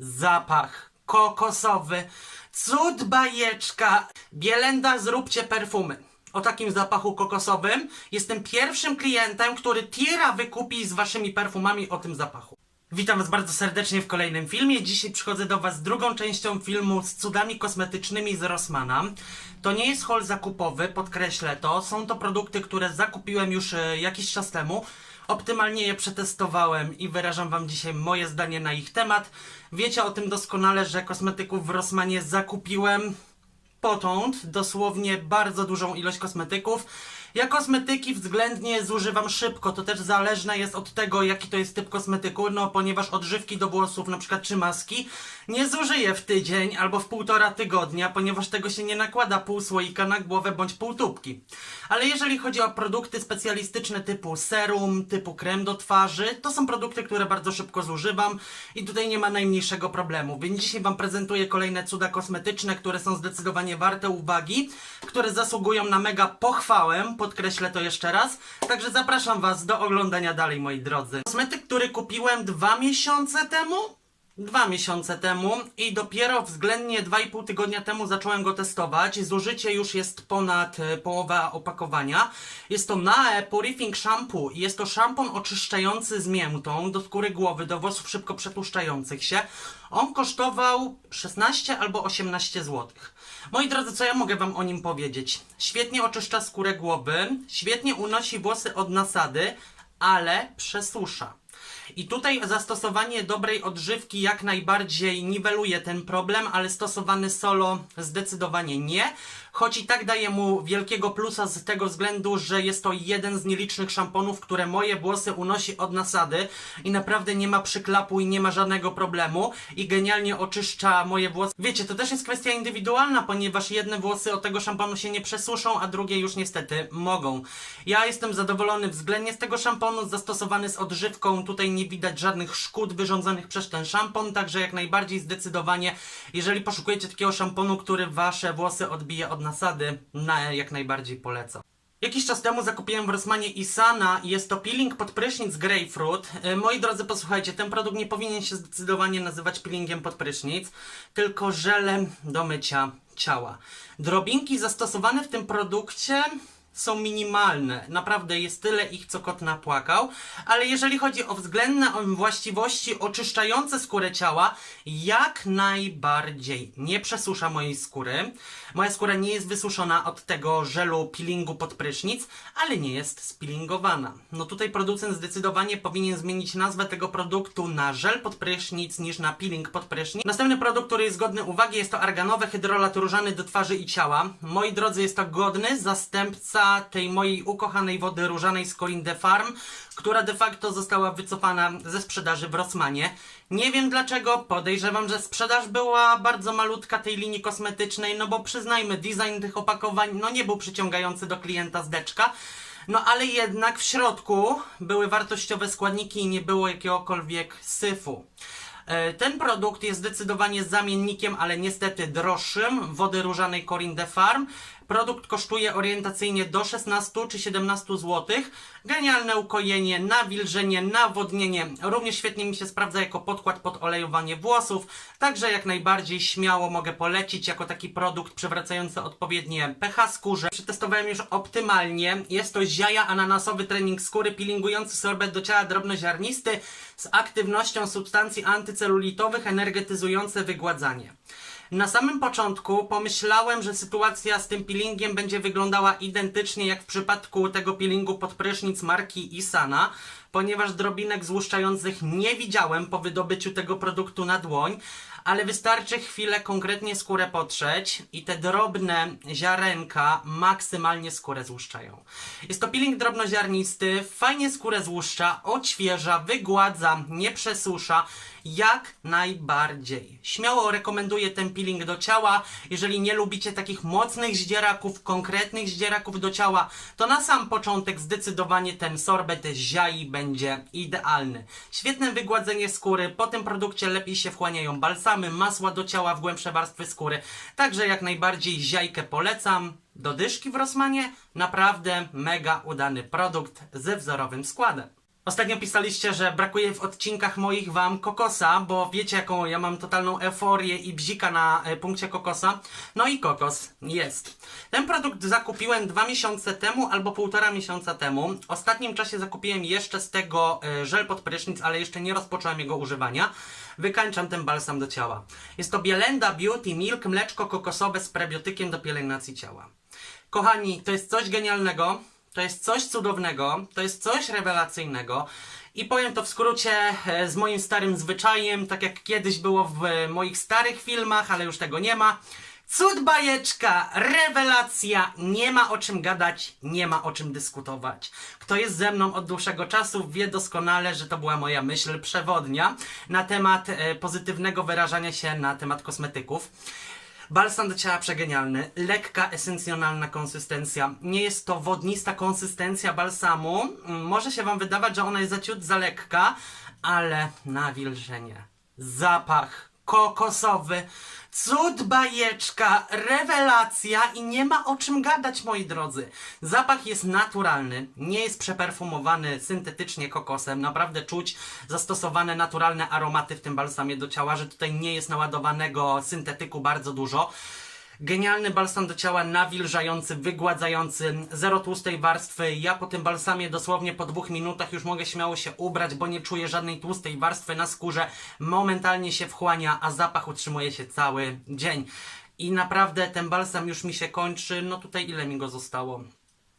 Zapach kokosowy, cud bajeczka. Bielenda, zróbcie perfumy. O takim zapachu kokosowym jestem pierwszym klientem, który tira wykupi z waszymi perfumami o tym zapachu. Witam was bardzo serdecznie w kolejnym filmie. Dzisiaj przychodzę do was z drugą częścią filmu z cudami kosmetycznymi z Rossmana. To nie jest haul zakupowy, podkreślę to. Są to produkty, które zakupiłem już e, jakiś czas temu. Optymalnie je przetestowałem i wyrażam wam dzisiaj moje zdanie na ich temat. Wiecie o tym doskonale, że kosmetyków w Rossmanie zakupiłem potąd dosłownie bardzo dużą ilość kosmetyków. Ja kosmetyki względnie zużywam szybko, to też zależne jest od tego, jaki to jest typ kosmetyku, no ponieważ odżywki do włosów, na przykład czy maski, nie zużyję w tydzień albo w półtora tygodnia, ponieważ tego się nie nakłada pół słoika na głowę bądź pół tubki. Ale jeżeli chodzi o produkty specjalistyczne typu serum, typu krem do twarzy, to są produkty, które bardzo szybko zużywam i tutaj nie ma najmniejszego problemu. Więc dzisiaj Wam prezentuję kolejne cuda kosmetyczne, które są zdecydowanie warte uwagi, które zasługują na mega pochwałę, podkreślę to jeszcze raz. Także zapraszam Was do oglądania dalej, moi drodzy. Kosmetyk, który kupiłem dwa miesiące temu, Dwa miesiące temu i dopiero względnie 2,5 tygodnia temu zacząłem go testować. Zużycie już jest ponad e, połowa opakowania. Jest to Nae Purifying Shampoo i jest to szampon oczyszczający z miętą do skóry głowy, do włosów szybko przetłuszczających się. On kosztował 16 albo 18 zł. Moi drodzy, co ja mogę Wam o nim powiedzieć? Świetnie oczyszcza skórę głowy, świetnie unosi włosy od nasady, ale przesusza. I tutaj zastosowanie dobrej odżywki jak najbardziej niweluje ten problem, ale stosowany solo zdecydowanie nie. Choć i tak daje mu wielkiego plusa z tego względu, że jest to jeden z nielicznych szamponów, które moje włosy unosi od nasady i naprawdę nie ma przyklapu i nie ma żadnego problemu i genialnie oczyszcza moje włosy. Wiecie, to też jest kwestia indywidualna, ponieważ jedne włosy od tego szamponu się nie przesuszą, a drugie już niestety mogą. Ja jestem zadowolony względnie z tego szamponu, zastosowany z odżywką, tutaj nie widać żadnych szkód wyrządzonych przez ten szampon, także jak najbardziej zdecydowanie, jeżeli poszukujecie takiego szamponu, który wasze włosy odbije od nasady, na, jak najbardziej polecam. Jakiś czas temu zakupiłem w Rossmanie Isana i jest to peeling pod prysznic Grapefruit. E, Moi drodzy, posłuchajcie, ten produkt nie powinien się zdecydowanie nazywać peelingiem pod prysznic, tylko żelem do mycia ciała. Drobinki zastosowane w tym produkcie są minimalne. Naprawdę jest tyle ich, co kot napłakał. Ale jeżeli chodzi o względne właściwości oczyszczające skórę ciała, jak najbardziej nie przesusza mojej skóry. Moja skóra nie jest wysuszona od tego żelu peelingu pod prysznic, ale nie jest spillingowana. No tutaj producent zdecydowanie powinien zmienić nazwę tego produktu na żel pod prysznic niż na peeling pod prysznic. Następny produkt, który jest godny uwagi jest to arganowy hydrolat różany do twarzy i ciała. Moi drodzy, jest to godny zastępca tej mojej ukochanej wody różanej z Colin de Farm, która de facto została wycofana ze sprzedaży w Rossmanie. Nie wiem dlaczego, podejrzewam, że sprzedaż była bardzo malutka tej linii kosmetycznej, no bo przyznajmy, design tych opakowań no nie był przyciągający do klienta z deczka. No ale jednak w środku były wartościowe składniki i nie było jakiegokolwiek syfu. E, Ten produkt jest zdecydowanie zamiennikiem, ale niestety droższym wody różanej Corin de Farm. Produkt kosztuje orientacyjnie do 16 czy 17 zł. Genialne ukojenie, nawilżenie, nawodnienie. Również świetnie mi się sprawdza jako podkład pod olejowanie włosów. Także jak najbardziej śmiało mogę polecić jako taki produkt przywracający odpowiednie pH skórze. Przetestowałem już optymalnie. Jest to ziaja ananasowy trening skóry peelingujący sorbet do ciała drobnoziarnisty z aktywnością substancji antycelulitowych energetyzujące wygładzanie. Na samym początku pomyślałem, że sytuacja z tym peelingiem będzie wyglądała identycznie jak w przypadku tego peelingu pod prysznic marki Isana, ponieważ drobinek złuszczających nie widziałem po wydobyciu tego produktu na dłoń, ale wystarczy chwilę konkretnie skórę potrzeć i te drobne ziarenka maksymalnie skórę złuszczają. Jest to peeling drobnoziarnisty, fajnie skórę złuszcza, odświeża, wygładza, nie przesusza, jak najbardziej. Śmiało rekomenduję ten peeling do ciała. Jeżeli nie lubicie takich mocnych zdzieraków, konkretnych zdzieraków do ciała, to na sam początek zdecydowanie ten sorbet ziai będzie idealny. Świetne wygładzenie skóry, po tym produkcie lepiej się wchłaniają balsamy, masła do ciała w głębsze warstwy skóry. Także jak najbardziej ziajkę polecam. Do dyszki w Rossmanie naprawdę mega udany produkt ze wzorowym składem. Ostatnio pisaliście, że brakuje w odcinkach moich wam kokosa, bo wiecie jaką ja mam totalną euforię i bzika na e, punkcie kokosa. No i kokos jest. Ten produkt zakupiłem dwa miesiące temu albo półtora miesiąca temu. W ostatnim czasie zakupiłem jeszcze z tego e, żel pod prysznic, ale jeszcze nie rozpocząłem jego używania. Wykańczam ten balsam do ciała. Jest to Bielenda Beauty Milk mleczko kokosowe z prebiotykiem do pielęgnacji ciała. Kochani, to jest coś genialnego. To jest coś cudownego, to jest coś rewelacyjnego i powiem to w skrócie e, z moim starym zwyczajem, tak jak kiedyś było w e, moich starych filmach, ale już tego nie ma. Cud bajeczka, rewelacja, nie ma o czym gadać, nie ma o czym dyskutować. Kto jest ze mną od dłuższego czasu wie doskonale, że to była moja myśl przewodnia na temat e, pozytywnego wyrażania się na temat kosmetyków. Balsam do ciała przegenialny, lekka, esencjonalna konsystencja. Nie jest to wodnista konsystencja balsamu. Mm, Może się Wam wydawać, że ona jest za ciut za lekka, ale nawilżenie, zapach kokosowy, cud bajeczka, rewelacja i nie ma o czym gadać, moi drodzy. Zapach jest naturalny, nie jest przeperfumowany syntetycznie kokosem. Naprawdę czuć zastosowane naturalne aromaty w tym balsamie do ciała, że tutaj nie jest naładowanego syntetyku bardzo dużo. Genialny balsam do ciała, nawilżający, wygładzający, zero tłustej warstwy. Ja po tym balsamie dosłownie po dwóch minutach już mogę śmiało się ubrać, bo nie czuję żadnej tłustej warstwy na skórze. Momentalnie się wchłania, a zapach utrzymuje się cały dzień. I naprawdę ten balsam już mi się kończy. No tutaj ile mi go zostało?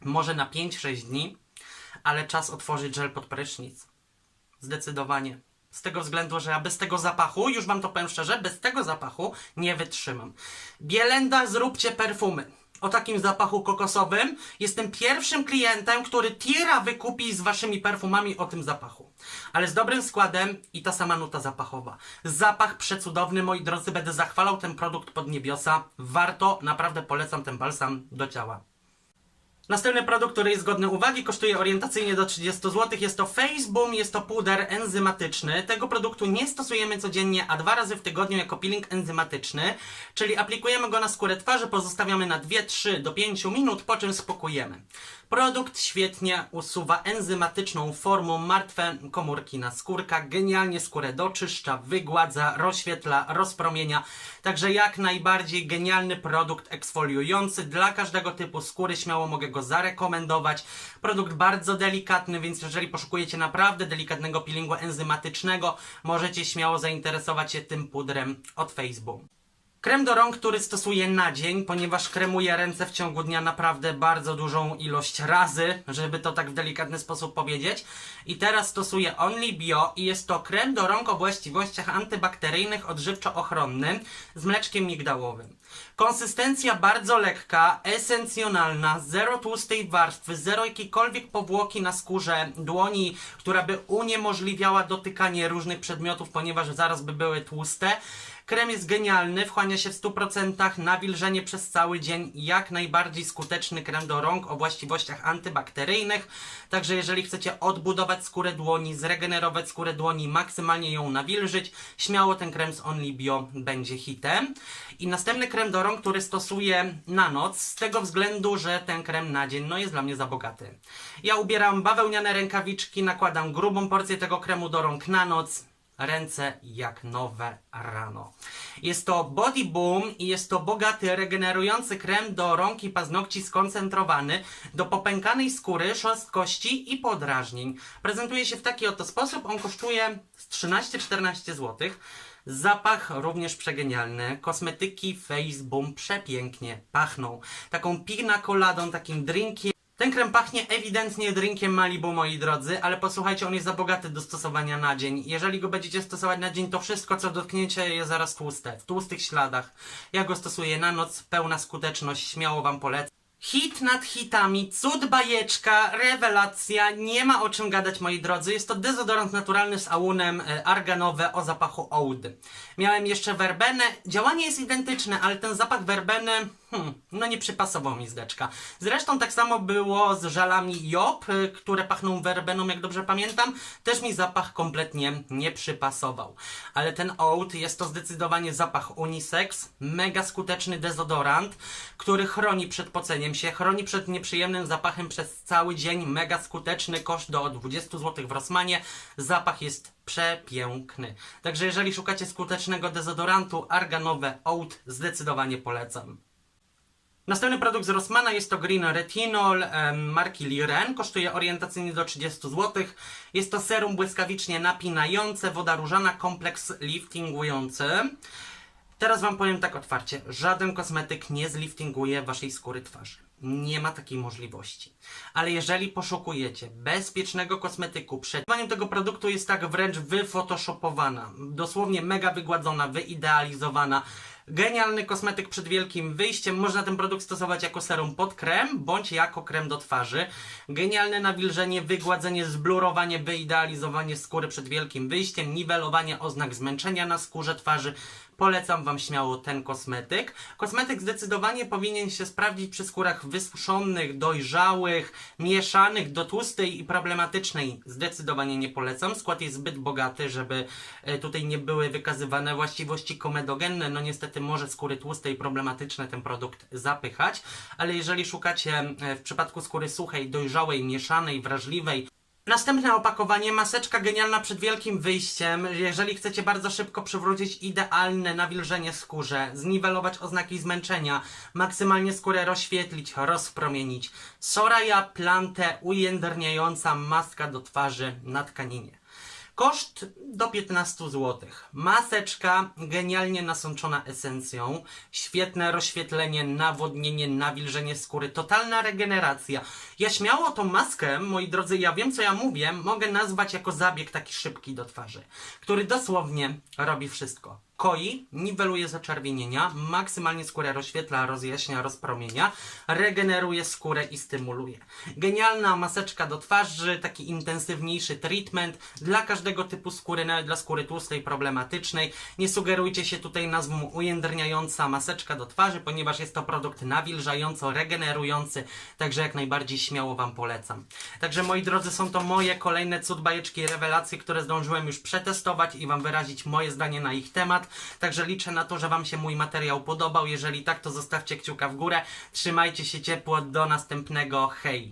Może na 5-6 dni, ale czas otworzyć żel pod prysznic. Zdecydowanie. Z tego względu, że ja bez tego zapachu, już wam to powiem szczerze, bez tego zapachu nie wytrzymam. Bielenda, zróbcie perfumy. O takim zapachu kokosowym. Jestem pierwszym klientem, który tira wykupi z waszymi perfumami o tym zapachu. Ale z dobrym składem i ta sama nuta zapachowa. Zapach przecudowny, moi drodzy, będę zachwalał ten produkt pod niebiosa. Warto, naprawdę polecam ten balsam do ciała. Następny produkt, który jest godny uwagi, kosztuje orientacyjnie do 30 zł. Jest to Faceboom, jest to puder enzymatyczny. Tego produktu nie stosujemy codziennie, a dwa razy w tygodniu jako peeling enzymatyczny, czyli aplikujemy go na skórę twarzy, pozostawiamy na 2-3 do 5 minut, po czym spokojemy. Produkt świetnie usuwa enzymatyczną formą martwe komórki na skórkach, genialnie skórę doczyszcza, wygładza, rozświetla, rozpromienia. Także jak najbardziej genialny produkt eksfoliujący dla każdego typu skóry, śmiało mogę go zarekomendować. Produkt bardzo delikatny, więc jeżeli poszukujecie naprawdę delikatnego peelingu enzymatycznego, możecie śmiało zainteresować się tym pudrem od Facebook. Krem do rąk, który stosuję na dzień, ponieważ kremuję ręce w ciągu dnia naprawdę bardzo dużą ilość razy, żeby to tak w delikatny sposób powiedzieć. I teraz stosuję Only Bio i jest to krem do rąk o właściwościach antybakteryjnych, odżywczo-ochronnym z mleczkiem migdałowym. Konsystencja bardzo lekka, esencjonalna, zero tłustej warstwy, zero jakiejkolwiek powłoki na skórze dłoni, która by uniemożliwiała dotykanie różnych przedmiotów, ponieważ zaraz by były tłuste. Krem jest genialny, wchłania się w 100%, nawilżenie przez cały dzień, jak najbardziej skuteczny krem do rąk o właściwościach antybakteryjnych. Także jeżeli chcecie odbudować skórę dłoni, zregenerować skórę dłoni, maksymalnie ją nawilżyć, śmiało ten krem z Only Bio będzie hitem. I następny krem do rąk, który stosuję na noc, z tego względu, że ten krem na dzień no, jest dla mnie za bogaty. Ja ubieram bawełniane rękawiczki, nakładam grubą porcję tego kremu do rąk na noc, ręce jak nowe rano. Jest to Body Boom i jest to bogaty, regenerujący krem do rąk i paznokci skoncentrowany do popękanej skóry, szorstkości i podrażnień. Prezentuje się w taki oto sposób. On kosztuje z 13-14 zł. Zapach również przegenialny. Kosmetyki Face Boom przepięknie pachną. Taką pina coladą, takim drinkiem. Ten krem pachnie ewidentnie drinkiem Malibu, moi drodzy, ale posłuchajcie, on jest za bogaty do stosowania na dzień. Jeżeli go będziecie stosować na dzień, to wszystko, co dotkniecie, jest zaraz tłuste, w tłustych śladach. Ja go stosuję na noc, pełna skuteczność, śmiało Wam polecam. Hit nad hitami, cud bajeczka, rewelacja, nie ma o czym gadać moi drodzy. Jest to dezodorant naturalny z aunem e, arganowe o zapachu oud. Miałem jeszcze werbenę, działanie jest identyczne, ale ten zapach werbeny Hmm, no nie przypasował mi zdeczka. Zresztą tak samo było z żalami Job, y, które pachną werbeną, jak dobrze pamiętam. Też mi zapach kompletnie nie przypasował. Ale ten Oud jest to zdecydowanie zapach unisex, mega skuteczny dezodorant, który chroni przed poceniem się, chroni przed nieprzyjemnym zapachem przez cały dzień. Mega skuteczny, koszt do 20 zł w Rossmanie. Zapach jest przepiękny. Także jeżeli szukacie skutecznego dezodorantu, arganowe Oud zdecydowanie polecam. Następny produkt z Rossmana jest to Green Retinol marki Liren. Kosztuje orientacyjnie do 30 zł. Jest to serum błyskawicznie napinające, woda różana, kompleks liftingujący. Teraz Wam powiem tak otwarcie. Żaden kosmetyk nie zliftinguje Waszej skóry twarzy. Nie ma takiej możliwości. Ale jeżeli poszukujecie bezpiecznego kosmetyku, przetrwaniem tego produktu jest tak wręcz wyfotoshopowana. Dosłownie mega wygładzona, wyidealizowana. Genialny kosmetyk przed wielkim wyjściem. Można ten produkt stosować jako serum pod krem, bądź jako krem do twarzy. Genialne nawilżenie, wygładzenie, zblurowanie, wyidealizowanie skóry przed wielkim wyjściem, niwelowanie oznak zmęczenia na skórze twarzy. Polecam Wam śmiało ten kosmetyk. Kosmetyk zdecydowanie powinien się sprawdzić przy skórach wysuszonych, dojrzałych, mieszanych do tłustej i problematycznej. Zdecydowanie nie polecam. Skład jest zbyt bogaty, żeby e, tutaj nie były wykazywane właściwości komedogenne. No niestety może skóry tłuste i problematyczne ten produkt zapychać. Ale jeżeli szukacie e, w przypadku skóry suchej, dojrzałej, mieszanej, wrażliwej, Następne opakowanie, maseczka genialna przed wielkim wyjściem. Jeżeli chcecie bardzo szybko przywrócić idealne nawilżenie skórze, zniwelować oznaki zmęczenia, maksymalnie skórę rozświetlić, rozpromienić. Soraya Plante ujędrniająca maska do twarzy na tkaninie. Koszt do 15 zł. Maseczka genialnie nasączona esencją, świetne rozświetlenie, nawodnienie, nawilżenie skóry, totalna regeneracja. Ja śmiało tą maskę, moi drodzy, ja wiem co ja mówię, mogę nazwać jako zabieg taki szybki do twarzy, który dosłownie robi wszystko koi, niweluje zaczerwienienia, maksymalnie skórę rozświetla, rozjaśnia, rozpromienia, regeneruje skórę i stymuluje. Genialna maseczka do twarzy, taki intensywniejszy treatment dla każdego typu skóry, nawet dla skóry tłustej, problematycznej. Nie sugerujcie się tutaj nazwą ujędrniająca maseczka do twarzy, ponieważ jest to produkt nawilżająco, regenerujący, także jak najbardziej śmiało Wam polecam. Także moi drodzy, są to moje kolejne cud, bajeczki, rewelacje, które zdążyłem już przetestować i Wam wyrazić moje zdanie na ich temat. Także liczę na to, że Wam się mój materiał podobał. Jeżeli tak, to zostawcie kciuka w górę. Trzymajcie się ciepło. Do następnego. Hej!